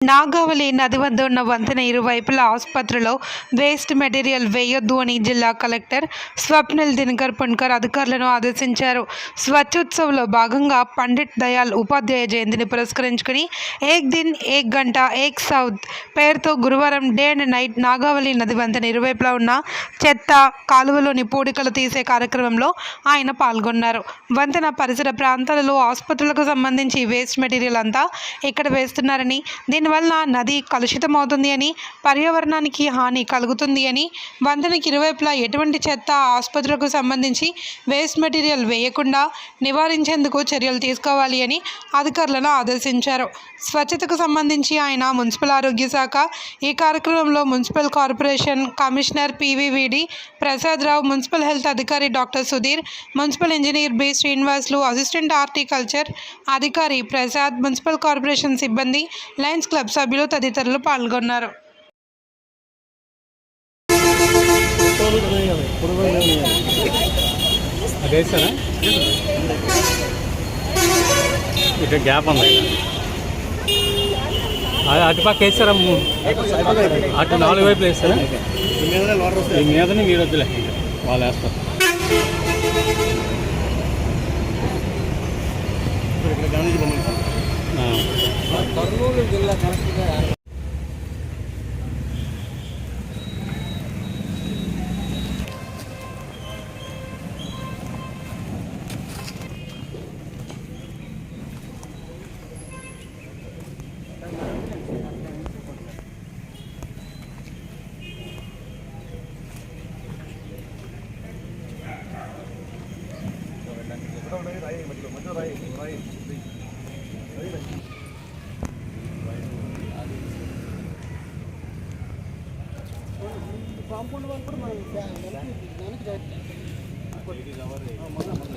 నాగావళి నది వద్ద ఉన్న వంతెన ఇరువైపులా ఆసుపత్రిలో వేస్ట్ మెటీరియల్ వేయొద్దు అని జిల్లా కలెక్టర్ స్వప్నిల్ దినకర్ పుణ్కర్ అధికారులను ఆదేశించారు. స్వచ్ఛోత్సవ్లో భాగంగా పండిట్ దయాల్ ఉపాధ్యాయ జయంతిని పురస్కరించుకుని ఏక్ దిన్ ఏక్ గంట ఏక్ సౌత్ పేరుతో గురువారం డే అండ్ నైట్ నాగావళి నది వంతెన ఇరువైపులా ఉన్న చెత్త కాలువలోని పూడికలు తీసే కార్యక్రమంలో ఆయన పాల్గొన్నారు. వంతెన పరిసర ప్రాంతాలలో ఆసుపత్రులకు సంబంధించి వేస్ట్ మెటీరియల్ అంతా ఇక్కడ వేస్తున్నారని దీని దీనివల్ల నది కలుషితమవుతుంది అని పర్యావరణానికి హాని కలుగుతుంది అని వంతెనకి ఇరువైపులా ఎటువంటి చెత్త ఆసుపత్రులకు సంబంధించి వేస్ట్ మెటీరియల్ వేయకుండా నివారించేందుకు చర్యలు తీసుకోవాలి అని అధికారులను ఆదేశించారు. స్వచ్ఛతకు సంబంధించి ఆయన మున్సిపల్ ఆరోగ్య శాఖ ఈ కార్యక్రమంలో municipal corporation commissioner PVVD Prasad Rao municipal health అధికారి doctor Sudheer municipal engineer B Srinivasulu assistant horticulture అధికారి ప్రసాద్ మున్సిపల్ కార్పొరేషన్ సిబ్బంది లయన్స్ క్లబ్ సభ్యులు తదితరులు పాల్గొన్నారు. గ్యాప్ ఉంది. అది అటుపక్క వేస్తారా ము- అటు నాలుగు వైపులు వేస్తారా? ఈ మీదని మీరు వద్దులే. వాళ్ళు వేస్తారు. కర్నూలు జిల్లా కరెక్ట్గా Hãy subscribe cho kênh compound వాళ్ళు కూడా మనం వెనక్కి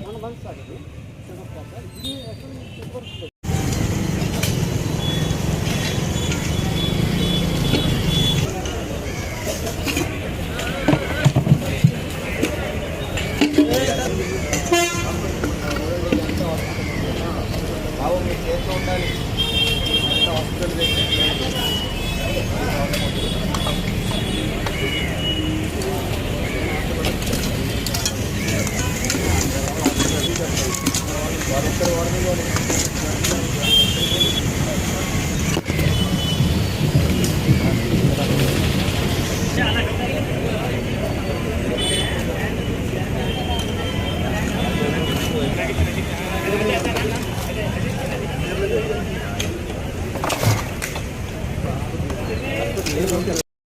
మన మనసు ఇది యాక్చువల్లీ Gracias.